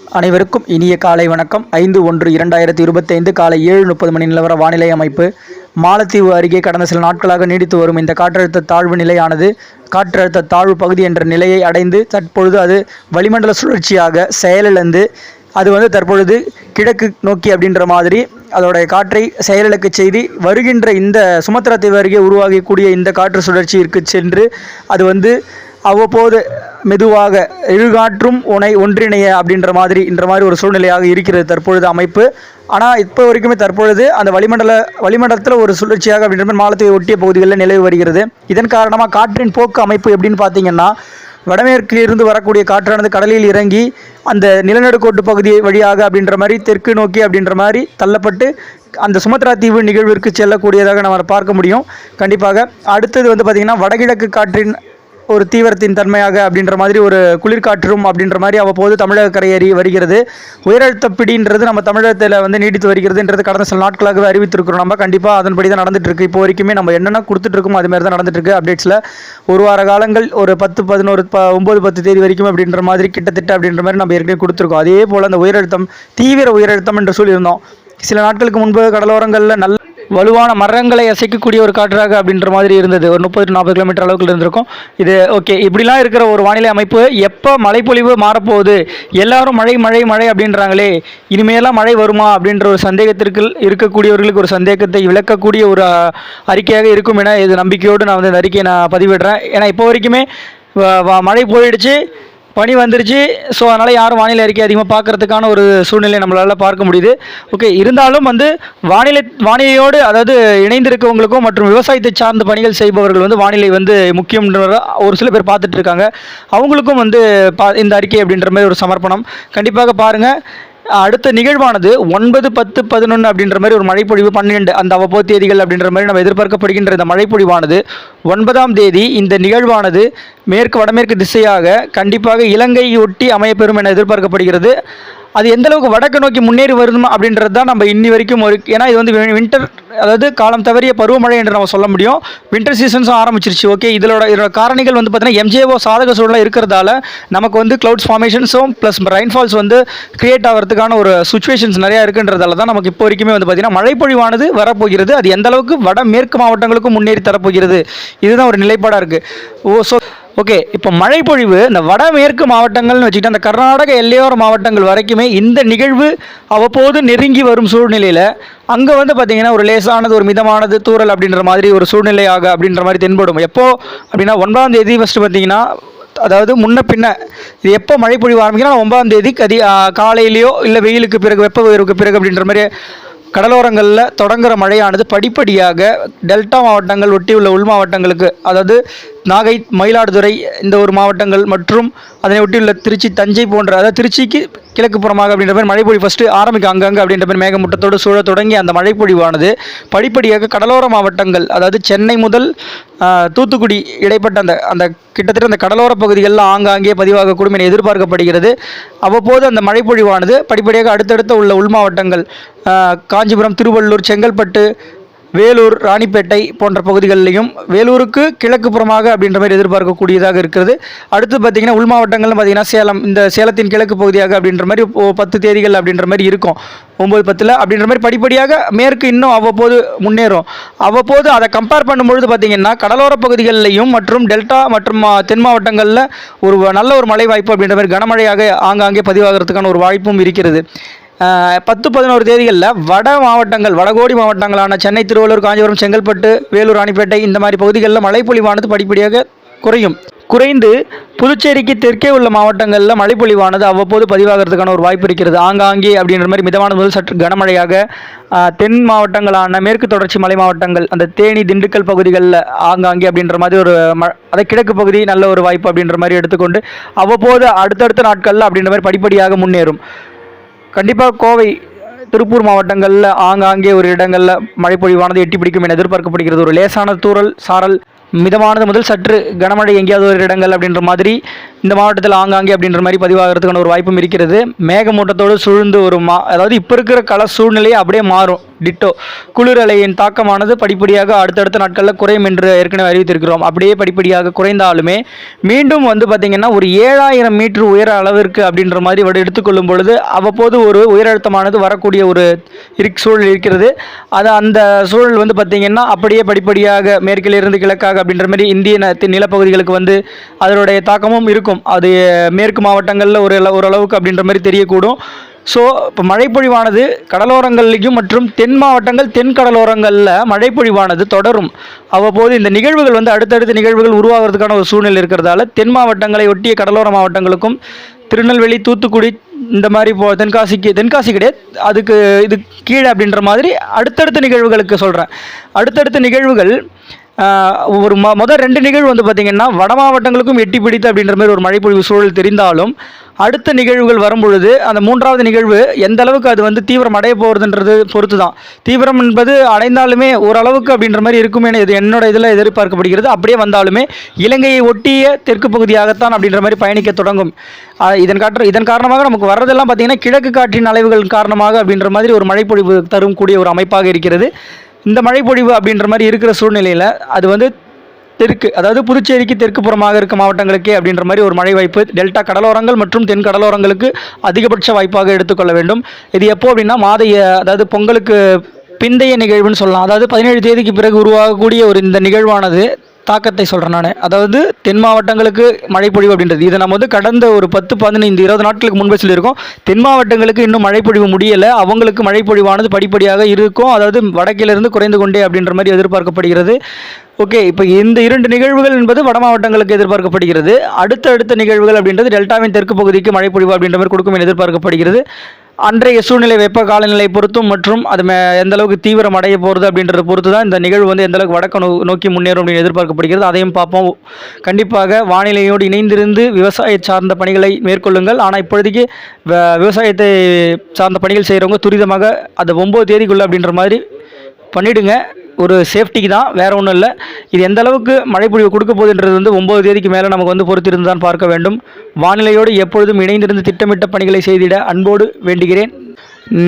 அனைவருக்கும் இனிய காலை வணக்கம். ஐந்து ஒன்று இரண்டாயிரத்தி இருபத்தைந்து காலை ஏழு முப்பது மணி நிலவர வானிலை அமைப்பு. மாலத்தீவு அருகே கடந்த சில நாட்களாக நீடித்து வரும் இந்த காற்றழுத்த தாழ்வு நிலையானது காற்றழுத்த தாழ்வு பகுதி என்ற நிலையை அடைந்து தற்பொழுது அது வளிமண்டல சுழற்சியாக செயலிழந்து அது வந்து தற்பொழுது கிழக்கு நோக்கி அப்படின்ற மாதிரி அதோடைய காற்றை செயலிழக்க செய்து வருகின்ற இந்த சுமத்ரா தீவு அருகே உருவாகக்கூடிய இந்த காற்று சுழற்சியிற்கு சென்று அது வந்து அவ்வப்போது மெதுவாக இழுகாற்றும் உனை ஒன்றிணைய அப்படின்ற மாதிரி என்ற மாதிரி ஒரு சூழ்நிலையாக இருக்கிறது தற்பொழுது அமைப்பு. ஆனால் இப்போ வரைக்குமே தற்பொழுது அந்த வளிமண்டல வளிமண்டலத்தில் ஒரு சுழற்சியாக அப்படின்ற மாதிரி மாலத்தீவை ஒட்டிய பகுதிகளில் நிலவு வருகிறது. இதன் காரணமாக காற்றின் போக்கு அமைப்பு எப்படின்னு பார்த்தீங்கன்னா வடமேற்கில் இருந்து வரக்கூடிய காற்றானது கடலில் இறங்கி அந்த நிலநடுக்கோட்டு பகுதி வழியாக அப்படின்ற மாதிரி தெற்கு நோக்கி அப்படின்ற மாதிரி தள்ளப்பட்டு அந்த சுமத்ரா தீவு நிகழ்விற்கு செல்லக்கூடியதாக நம்ம பார்க்க முடியும். கண்டிப்பாக அடுத்தது வந்து பார்த்திங்கன்னா வடகிழக்கு காற்றின் ஒரு தீவிரத்தின் தன்மையாக அப்படின்ற மாதிரி ஒரு குளிர்காற்றும் அப்படின்ற மாதிரி அவ்வப்போது தமிழக கரையேறி வருகிறது. உயரழுத்த பிடின்றது நம்ம தமிழகத்தில் வந்து நீடித்து வருகிறதுன்றது கடந்த சில நாட்களாகவே அறிவித்திருக்கிறோம். நம்ம கண்டிப்பாக அதன்படி தான் நடந்துட்டு இருக்கு இப்போ வரைக்குமே நம்ம என்னென்ன கொடுத்துட்டு அதுமாதிரி அது மாதிரி தான் நடந்துட்டு இருக்கு அப்டேட்ஸில் ஒரு வார காலங்கள் ஒரு பத்து பதினோரு ப ஒம்பது பத்து தேதி வரைக்கும் அப்படின்ற மாதிரி கிட்டத்தட்ட அப்படின்ற மாதிரி நம்ம ஏற்கனவே கொடுத்துருக்கோம். அதே போல் அந்த உயரழுத்தம் தீவிர உயரழுத்தம் என்று சொல்லியிருந்தோம். சில நாட்களுக்கு முன்பு கடலோரங்களில் நல்ல வலுவான மரங்களை அசைக்கக்கூடிய ஒரு காற்றாக அப்படின்ற மாதிரி இருந்தது. ஒரு முப்பது நாற்பது கிலோமீட்டர் அளவுக்கு இருந்திருக்கும். இது ஓகே இப்படிலாம் இருக்கிற ஒரு வானிலை அமைப்பு எப்போ மழைப்பொழிவு மாறப்போகுது? எல்லாரும் மழை மழை மழை அப்படின்றாங்களே. இனிமேலாம் மழை வருமா அப்படின்ற ஒரு சந்தேகத்திற்கு இருக்கக்கூடியவர்களுக்கு ஒரு சந்தேகத்தை விளக்கக்கூடிய ஒரு அறிக்கையாக இருக்கும் என இது நம்பிக்கையோடு நான் வந்து இந்த அறிக்கையை நான் பதிவிடுறேன். ஏன்னா இப்போ வரைக்குமே வ- வ- மழை போயிடுச்சு. பனி வந்துருச்சு. ஸோ அதனால் யாரும் வானிலை அறிக்கை அதிகமாக பார்க்குறதுக்கான ஒரு சூழ்நிலை நம்மளால் பார்க்க முடியுது. ஓகே இருந்தாலும் வந்து வானிலை வானிலையோடு அதாவது இணைந்திருக்கவங்களுக்கும் மற்றும் விவசாயத்தை சார்ந்த பணிகள் செய்பவர்கள் வந்து வானிலை வந்து முக்கியம்ன்ற ஒரு சில பேர் பார்த்துட்டு இருக்காங்க. அவங்களுக்கும் வந்து பா இந்த அறிக்கை அப்படின்ற மாதிரி ஒரு சமர்ப்பணம். கண்டிப்பாக பாருங்கள் அடுத்த நிகழ்வானது ஒன்பது பத்து பதினொன்று அப்படின்ற மாதிரி ஒரு மழைப்பொழிவு பன்னிரெண்டு அந்த அவ்வப்போ தேதிகள் அப்படின்ற மாதிரி நம்ம எதிர்பார்க்கப்படுகின்ற இந்த மழைப்பொழிவானது ஒன்பதாம் தேதி இந்த நிகழ்வானது மேற்கு வடமேற்கு திசையாக கண்டிப்பாக இலங்கையை ஒட்டி அமையப்பெறும் என எதிர்பார்க்கப்படுகிறது. அது எந்த அளவுக்கு வடக்கு நோக்கி முன்னேறி வருமா அப்படின்றது தான் நம்ம இன்னி வரைக்கும் ஒரு ஏன்னா இது வந்து வின்டர் அதாவது காலம் தவறிய பருவமழை என்று நம்ம சொல்ல முடியும். வின்டர் சீசன்ஸும் ஆரம்பிச்சிருச்சு. ஓகே இதோட இதோட காரணிகள் வந்து பார்த்தீங்கன்னா எம்ஜேஓ சாதக சூழலாக இருக்கிறதால நமக்கு வந்து க்ளவுட்ஸ் ஃபார்மேஷன்ஸும் ப்ளஸ் ரெயின்ஃபால்ஸ் வந்து கிரியேட் ஆகிறதுக்கான ஒரு சுச்சுவேஷன்ஸ் நிறையா இருக்குன்றதால தான் நமக்கு இப்போ வரைக்குமே வந்து பார்த்திங்கன்னா மழைப்பொழிவானது வரப்போகிறது. அது எந்த அளவுக்கு வட மேற்கு மாவட்டங்களுக்கும் முன்னேறி தரப்போகிறது. இதுதான் ஒரு நிலைப்பாடாக இருக்குது ஓ ஸோ ஓகே இப்போ மழைப்பொழிவு இந்த வடமேற்கு மாவட்டங்கள்னு வச்சுக்கிட்டு அந்த கர்நாடக எல்லையோர மாவட்டங்கள் வரைக்குமே இந்த நிகழ்வு அவ்வப்போது நெருங்கி வரும் சூழ்நிலையில் அங்கே வந்து பார்த்திங்கன்னா ஒரு லேசானது ஒரு மிதமானது தூறல் அப்படின்ற மாதிரி ஒரு சூழ்நிலையாக அப்படின்ற மாதிரி தென்படும். எப்போது அப்படின்னா ஒன்பதாம் தேதி ஃபஸ்ட்டு பார்த்திங்கன்னா அதாவது முன்ன பின்ன இது எப்போ மழை பொழிவு ஆரம்பிக்கிறோம் ஒன்பதாம் தேதி கதி காலையிலேயோ இல்லை வெயிலுக்கு பிறகு வெப்ப உயர்வுக்கு பிறகு அப்படின்ற மாதிரி கடலோரங்களில் தொடங்குற மழையானது படிப்படியாக டெல்டா மாவட்டங்கள் ஒட்டியுள்ள உள் மாவட்டங்களுக்கு அதாவது நாகை மயிலாடுதுறை இந்த ஒரு மாவட்டங்கள் மற்றும் அதனை ஒட்டியுள்ள திருச்சி தஞ்சை போன்ற அதாவது திருச்சிக்கு கிழக்கு புறமாக அப்படின்ற மாதிரி மழைப்பொழி ஃபஸ்ட்டு ஆரம்பிக்கும் அங்கங்கே அப்படின்ற மாதிரி மேகமூட்டத்தோடு சூழ தொடங்கி அந்த மழைப்பொழிவானது. படிப்படியாக கடலோர மாவட்டங்கள் அதாவது சென்னை முதல் தூத்துக்குடி இடைப்பட்ட அந்த அந்த கிட்டத்தட்ட அந்த கடலோர பகுதிகளில் ஆங்காங்கே பதிவாகக்கூடும் என எதிர்பார்க்கப்படுகிறது. அவ்வப்போது அந்த மழைப்பொழிவானது படிப்படியாக அடுத்தடுத்த உள்ள உள் மாவட்டங்கள் காஞ்சிபுரம் திருவள்ளூர் செங்கல்பட்டு வேலூர் ராணிப்பேட்டை போன்ற பகுதிகளிலையும் வேலூருக்கு கிழக்கு புறமாக அப்படின்ற மாதிரி எதிர்பார்க்கக்கூடியதாக இருக்கிறது. அடுத்து பார்த்திங்கன்னா உள் மாவட்டங்கள்னு பார்த்திங்கன்னா சேலம் இந்த சேலத்தின் கிழக்கு பகுதியாக அப்படின்ற மாதிரி ஓ- பத்து தேதிகள் அப்படின்ற மாதிரி இருக்கும். ஒம்பது பத்தில் அப்படின்ற மாதிரி படிப்படியாக மேற்கு இன்னும் அவ்வப்போது முன்னேறும். அவ்வப்போது அதை கம்பேர் பண்ணும்பொழுது பார்த்திங்கன்னா கடலோர பகுதிகளிலையும் மற்றும் டெல்டா மற்றும் தென் மாவட்டங்களில் ஒரு நல்ல ஒரு மழை வாய்ப்பு அப்படின்ற மாதிரி கனமழையாக ஆங்காங்கே பதிவாகிறதுக்கான ஒரு வாய்ப்பும் இருக்கிறது. பத்து பதினோரு தேதிகளில் வட மாவட்டங்கள் வடகோடி மாவட்டங்களான சென்னை திருவள்ளூர் காஞ்சிபுரம் செங்கல்பட்டு வேலூர் ராணிப்பேட்டை இந்த மாதிரி பகுதிகளில் மழைப்பொழிவானது படிப்படியாக குறையும். குறைந்து புதுச்சேரிக்கு தெற்கே உள்ள மாவட்டங்களில் மழைப்பொழிவானது அவ்வப்போது பதிவாகிறதுக்கான ஒரு வாய்ப்பு இருக்கிறது. ஆங்காங்கே அப்படின்ற மாதிரி மிதமான முதல் சற்று கனமழையாக தென் மாவட்டங்களான மேற்கு தொடர்ச்சி மலை மாவட்டங்கள் அந்த தேனி திண்டுக்கல் பகுதிகளில் ஆங்காங்கே அப்படின்ற மாதிரி ஒரு ம அதை கிழக்கு பகுதி நல்ல ஒரு வாய்ப்பு அப்படின்ற மாதிரி எடுத்துக்கொண்டு அவ்வப்போது அடுத்தடுத்த நாட்களில் அப்படின்ற மாதிரி படிப்படியாக முன்னேறும். கண்டிப்பாக கோவை திருப்பூர் மாவட்டங்களில் ஆங்காங்கே ஒரு இடங்களில் மழைப்பொழிவானது எட்டி பிடிக்கும் என எதிர்பார்க்கப்படுகிறது. ஒரு லேசான தூரல் சாரல் மிதமானது முதல் சற்று கனமழை எங்கேயாவது ஒரு இடங்கள் அப்படின்ற மாதிரி இந்த மாவட்டத்தில் ஆங்காங்கே அப்படின்ற மாதிரி பதிவாகிறதுக்கான ஒரு வாய்ப்பும் இருக்கிறது. மேகமூட்டத்தோடு சூழ்ந்து ஒரு மா அதாவது இப்போ இருக்கிற கல சூழ்நிலையை அப்படியே மாறும். டிட்டோ. குளிர் அலையின் தாக்கமானது படிப்படியாக அடுத்தடுத்த நாட்களில் குறையும் என்று ஏற்கனவே அறிவித்திருக்கிறோம். அப்படியே படிப்படியாக குறைந்தாலுமே மீண்டும் வந்து பார்த்திங்கன்னா ஒரு ஏழாயிரம் மீட்டர் உயர அளவிற்கு அப்படின்ற மாதிரி வட எடுத்துக்கொள்ளும் பொழுது அவ்வப்போது ஒரு உயரழுத்தமானது வரக்கூடிய ஒரு இருக் சூழல் இருக்கிறது. அது அந்த சூழல் வந்து பார்த்திங்கன்னா அப்படியே படிப்படியாக மேற்கிலிருந்து கிழக்காக அப்படின்ற மாதிரி இந்திய நிலப்பகுதிகளுக்கு வந்து அதனுடைய தாக்கமும் இருக்கும். அது மேற்கு மாவட்டங்களில் ஒரு ஓரளவுக்கு அப்படின்ற மாதிரி தெரியக்கூடும். ஸோ இப்போ மழைப்பொழிவானது கடலோரங்கள்லையும் மற்றும் தென் மாவட்டங்கள் தென் கடலோரங்களில் மழைப்பொழிவானது தொடரும். அவ்வப்போது இந்த நிகழ்வுகள் வந்து அடுத்தடுத்த நிகழ்வுகள் உருவாகிறதுக்கான ஒரு சூழ்நிலை இருக்கிறதால தென் மாவட்டங்களை ஒட்டிய கடலோர மாவட்டங்களுக்கும் திருநெல்வேலி தூத்துக்குடி இந்த மாதிரி போ தென்காசிக்கு தென்காசி கிடையாது. அதுக்கு இது கீழே அப்படின்ற மாதிரி அடுத்தடுத்த நிகழ்வுகளுக்கு சொல்கிறேன் அடுத்தடுத்த நிகழ்வுகள் ஒரு மொ முதல் ரெண்டு நிகழ்வு வந்து பார்த்திங்கன்னா வட மாவட்டங்களுக்கும் எட்டி பிடித்து அப்படின்ற மாதிரி ஒரு மழைப்பொழிவு சூழல் தெரிந்தாலும் அடுத்த நிகழ்வுகள் வரும்பொழுது அந்த மூன்றாவது நிகழ்வு எந்த அளவுக்கு அது வந்து தீவிரம் அடைய போகிறதுன்றது பொறுத்து தான் தீவிரம் என்பது அடைந்தாலுமே ஓரளவுக்கு அப்படின்ற மாதிரி இருக்குமே இது என்னோட இதில் எதிர்பார்க்கப்படுகிறது. அப்படியே வந்தாலுமே இலங்கையை ஒட்டிய தெற்கு பகுதியாகத்தான் அப்படின்ற மாதிரி பயணிக்க தொடங்கும். இதன் காற்று இதன் காரணமாக நமக்கு வர்றதெல்லாம் பார்த்திங்கன்னா கிழக்கு காற்றின் அலைவுகள் காரணமாக அப்படின்ற மாதிரி ஒரு மழைப்பொழிவு தரும் கூடிய ஒரு அமைப்பாக இருக்கிறது. இந்த மழைப்பொழிவு அப்படின்ற மாதிரி இருக்கிற சூழ்நிலையில் அது வந்து தெற்கு அதாவது புதுச்சேரிக்கு தெற்கு புறமாக இருக்க மாவட்டங்களுக்கே அப்படின்ற மாதிரி ஒரு மழை வாய்ப்பு டெல்டா கடலோரங்கள் மற்றும் தென் கடலோரங்களுக்கு அதிகபட்ச வாய்ப்பாக எடுத்துக்கொள்ள வேண்டும். இது எப்போ அப்படின்னா மாத அதாவது பொங்கலுக்கு பிந்தைய நிகழ்வுன்னு சொல்லலாம். அதாவது பதினேழு தேதிக்கு பிறகு உருவாகக்கூடிய ஒரு இந்த நிகழ்வானது தாக்கத்தை சொல்கிறேன் நான். அதாவது தென் மாவட்டங்களுக்கு மழைப்பொழிவு அப்படின்றது. இதை நம்ம வந்து கடந்த ஒரு பத்து பதினைந்து இருபது நாட்களுக்கு முன்பே சொல்லியிருக்கோம். தென் மாவட்டங்களுக்கு இன்னும் மழைப்பொழிவு முடியலை. அவங்களுக்கு மழைப்பொழிவானது படிப்படியாக இருக்கும். அதாவது வடக்கிலிருந்து குறைந்து கொண்டே அப்படின்ற மாதிரி எதிர்பார்க்கப்படுகிறது. ஓகே இப்போ இந்த இரண்டு நிகழ்வுகள் என்பது வட மாவட்டங்களுக்கு எதிர்பார்க்கப்படுகிறது. அடுத்த அடுத்த நிகழ்வுகள் அப்படின்றது டெல்டாவின் தெற்கு பகுதிக்கு மழைப்பொழிவு அப்படின்ற மாதிரி கொடுக்கும் என எதிர்பார்க்கப்படுகிறது. அன்றைய சூழ்நிலை வெப்ப காலநிலை பொறுத்தும் மற்றும் அது எந்த அளவுக்கு தீவிரம் அடைய போகிறது அப்படின்றத பொறுத்து தான் இந்த நிகழ்வு வந்து எந்த அளவுக்கு வடக்க நோக்கி முன்னேறும் அப்படின்னு எதிர்பார்க்கப்படுகிறது. அதையும் பார்ப்போம். கண்டிப்பாக வானிலையோடு இணைந்திருந்து விவசாய சார்ந்த பணிகளை மேற்கொள்ளுங்கள். ஆனால் இப்பொழுதைக்கு வ- விவசாயத்தை சார்ந்த பணிகள் செய்கிறவங்க துரிதமாக அது ஒம்பது தேதிக்குள்ளே அப்படின்ற மாதிரி பண்ணிவிடுங்க ஒரு சேஃப்டிக்கு தான் வேறு ஒன்றும் இல்லை. இது எந்த அளவுக்கு மழைப்பொழிவு கொடுக்க போகுதுன்றது வந்து ஒம்பது தேதிக்கு மேலே நமக்கு வந்து பொறுத்திருந்து தான் பார்க்க வேண்டும். வானிலையோடு எப்பொழுதும் இணைந்திருந்து திட்டமிட்ட பணிகளை செய்திட அன்போடு வேண்டுகிறேன்.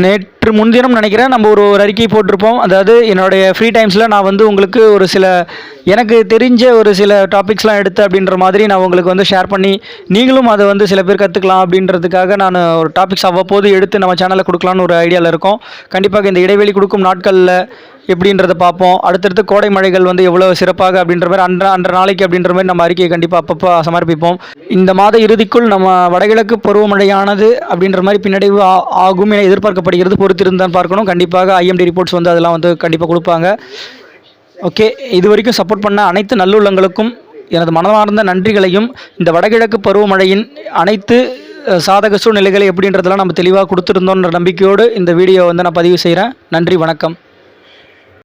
நேற்று முன்தினம் நினைக்கிறேன் நம்ம ஒரு ஒரு அறிக்கை போட்டிருப்போம். அதாவது என்னுடைய ஃப்ரீ டைம்ஸில் நான் வந்து உங்களுக்கு ஒரு சில எனக்கு தெரிஞ்ச ஒரு சில டாபிக்ஸ்லாம் எடுத்து அப்படின்ற மாதிரி நான் உங்களுக்கு வந்து ஷேர் பண்ணி நீங்களும் அதை வந்து சில பேர் கற்றுக்கலாம் அப்படின்றதுக்காக நான் ஒரு டாபிக்ஸ் அவ்வப்போது எடுத்து நம்ம சேனலில் கொடுக்கலான்னு ஒரு ஐடியாவில் இருக்கோம். கண்டிப்பாக இந்த இடைவெளி கொடுக்கும் நாட்களில் எப்படின்றத பார்ப்போம். அடுத்தடுத்து கோடை மழைகள் வந்து எவ்வளோ சிறப்பாக அப்படின்ற மாதிரி அன்ற அன்ற நாளைக்கு அப்படின்ற மாதிரி நம்ம அறிக்கையை கண்டிப்பாக அப்பப்போ சமர்ப்பிப்போம். இந்த மாத இறுதிக்குள் நம்ம வடகிழக்கு பருவமழையானது அப்படின்ற மாதிரி பின்னடைவு ஆ- ஆகும் என எதிர்பார்க்கப்படுகிறது. கொடுத்துருந்தான்னு பார்க்கணும். கண்டிப்பாக ஐஎம்டி ரிப்போர்ட்ஸ் வந்து அதெல்லாம் வந்து கண்டிப்பாக கொடுப்பாங்க. ஓகே இது வரைக்கும் சப்போர்ட் பண்ண அனைத்து நல்லுள்ளங்களுக்கும் எனது மனமார்ந்த நன்றிகளையும் இந்த வடகிழக்கு பருவமழையின் அனைத்து சாதக சூழ்நிலைகளை எப்படின்றதெல்லாம் நம்ம தெளிவாக கொடுத்துருந்தோன்ற நம்பிக்கையோடு இந்த வீடியோ வந்து நான் பதிவு செய்கிறேன் நன்றி வணக்கம்.